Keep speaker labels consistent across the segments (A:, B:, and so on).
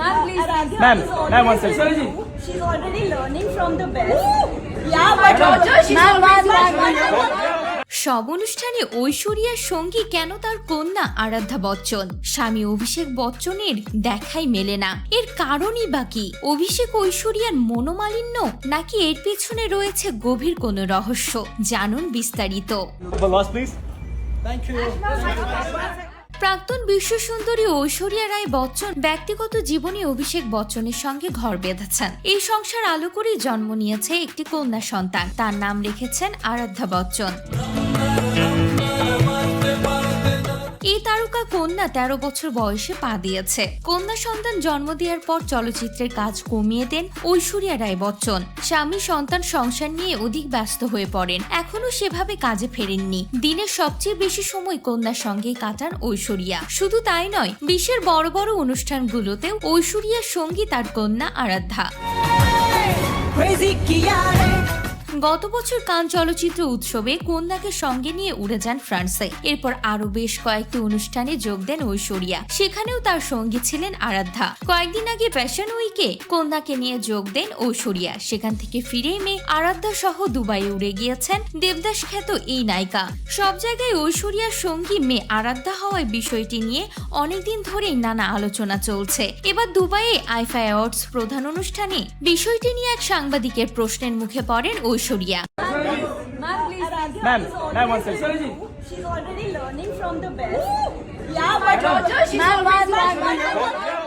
A: Ma'am, please.
B: Ma'am, ma'am, one second.
C: She's already learning from the best. Yeah, but
A: Ma'am, ma'am, ma'am,
D: সব অনুষ্ঠানে ঐশ্বরিয়ার সঙ্গী কেন তার কন্যা আরাধ্যা বচ্চন? স্বামী অভিষেক বচ্চনের দেখাই মেলে না। এর কারণই বাকি অভিষেক ঐশ্বরিয়ার মনোমালিন্য নাকি এর পিছনে রয়েছে গভীর কোনো রহস্য? জানুন বিস্তারিত।
B: The
D: বিশ্ব সুন্দরী ঐশ্বরিয়া রায় বচ্চন ব্যক্তিগত জীবনে অভিষেক বচ্চনের সঙ্গে ঘর বেঁধেছেন। এই সংসার আলো করেই জন্ম নিয়েছে একটি কন্যা সন্তান। তার নাম রেখেছেন আরাধ্যা বচ্চন। তারকা কন্যা তেরো বছর বয়সে পা দিয়েছে। কন্যা সন্তান জন্ম দেওয়ার পর চলচ্চিত্রের কাজ কমিয়ে দেন ঐশ্বরিয়া রায় বচ্চন। স্বামী সন্তান সংসার নিয়ে অধিক ব্যস্ত হয়ে পড়েন। এখনও সেভাবে কাজে ফেরেননি। দিনের সবচেয়ে বেশি সময় কন্যার সঙ্গে কাটান ঐশ্বরিয়া। শুধু তাই নয়, বিশ্বের বড় বড় অনুষ্ঠানগুলোতেও ঐশ্বরিয়ার সঙ্গী তার কন্যা আরাধ্যা. গত বছর কান চলচ্চিত্র উৎসবে কন্যাকে সঙ্গে নিয়ে উড়ে যান ফ্রান্সে। এরপর আরও বেশ কয়েকটি অনুষ্ঠানে যোগ দেন ঐশ্বরিয়া। সেখানেও তার সঙ্গী ছিলেন আরাধ্যা। কয়েকদিন আগে ফ্যাশন উইকে কন্যাকে নিয়ে যোগ দেন ঐশ্বরিয়া। সেখান থেকে ফিরে মেয়ে আরাধ্যা সহ দুবাইয়ে উড়ে গিয়েছেন দেবদাস খ্যাত এই নায়িকা। সব জায়গায় ঐশ্বরিয়ার সঙ্গী মেয়ে আরাধ্যা হওয়ায় বিষয়টি নিয়ে অনেকদিন ধরেই নানা আলোচনা চলছে। এবার দুবাইয়ে আইফা অ্যাওয়ার্ডস প্রধান অনুষ্ঠানে বিষয়টি নিয়ে এক সাংবাদিকের প্রশ্নের মুখে পড়েন Aishwarya.
B: Second.
C: She's already learning from the best. Yeah, but
A: Ma'am, ma'am, ma'am.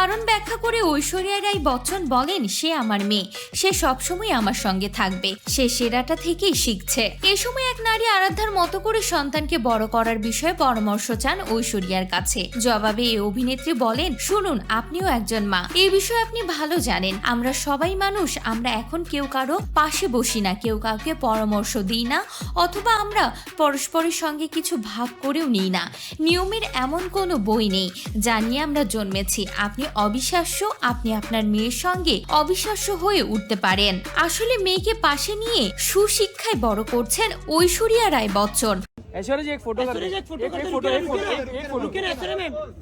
D: কারণ ব্যাখ্যা করে ঐশ্বরিয়া রাই বচ্চন বলেন, সে আমার মেয়ে। সে সবসময় আমার সঙ্গে থাকবে। সে সেরাটা থেকেই শিখছে। এ সময় এক নারী আরাধ্যার মতো করে সন্তানকে বড় করার বিষয়ে পরামর্শ চান ঐশ্বরিয়ার কাছে। জবাবে এই অভিনেত্রী বলেন, শুনুন, আপনিও একজন মা। এই বিষয়ে আপনি ভালো জানেন। আমরা সবাই মানুষ। আমরা এখন কেউ কারও পাশে বসি না। কেউ কাউকে পরামর্শ দিই না। অথবা আমরা পরস্পরের সঙ্গে কিছু ভাগ করেও নিই না। নিয়মের এমন কোনো বই নেই। যা নিয়ে আমরা জন্মেছি। আপনি অবিশ্বাস্য আপনি আপনার মেয়ের সঙ্গে অবিশ্বাস্য হয়ে উঠতে পারেন। আসলে মেয়েকে পাশে নিয়ে সুশিক্ষায় বড় করছেন ঐশ্বরিয়া রায় বচ্চন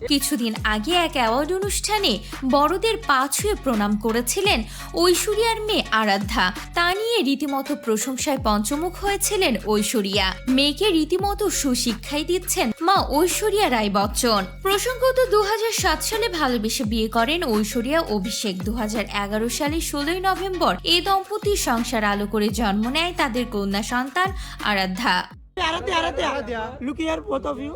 D: কিছুদিন আগে এক অ্যাওয়ার্ড অনুষ্ঠানে বড়দের পা ছুঁয়ে প্রণাম করেছিলেন ঐশ্বরিয়ার মেয়ে আরাধ্যা। তা নিয়ে রীতিমতো প্রশংসায় পঞ্চমুখ হয়েছিলেন ঐশ্বরিয়া। মেয়েকে রীতিমতো সুশিক্ষাই দিচ্ছেন মা ঐশ্বরিয়া রায় বচ্চন প্রসঙ্গত দু হাজার সাত সালে ভালোবেসে বিয়ে করেন ঐশ্বরিয়া। অভিষেক দু হাজার এগারো সালে ষোলোই নভেম্বর এ দম্পতির সংসার আলো করে জন্ম নেয় তাদের কন্যা সন্তান আরাধ্যা।
E: प्यारा प्यारा प्यारा लुक यार बोथ ऑफ़ यू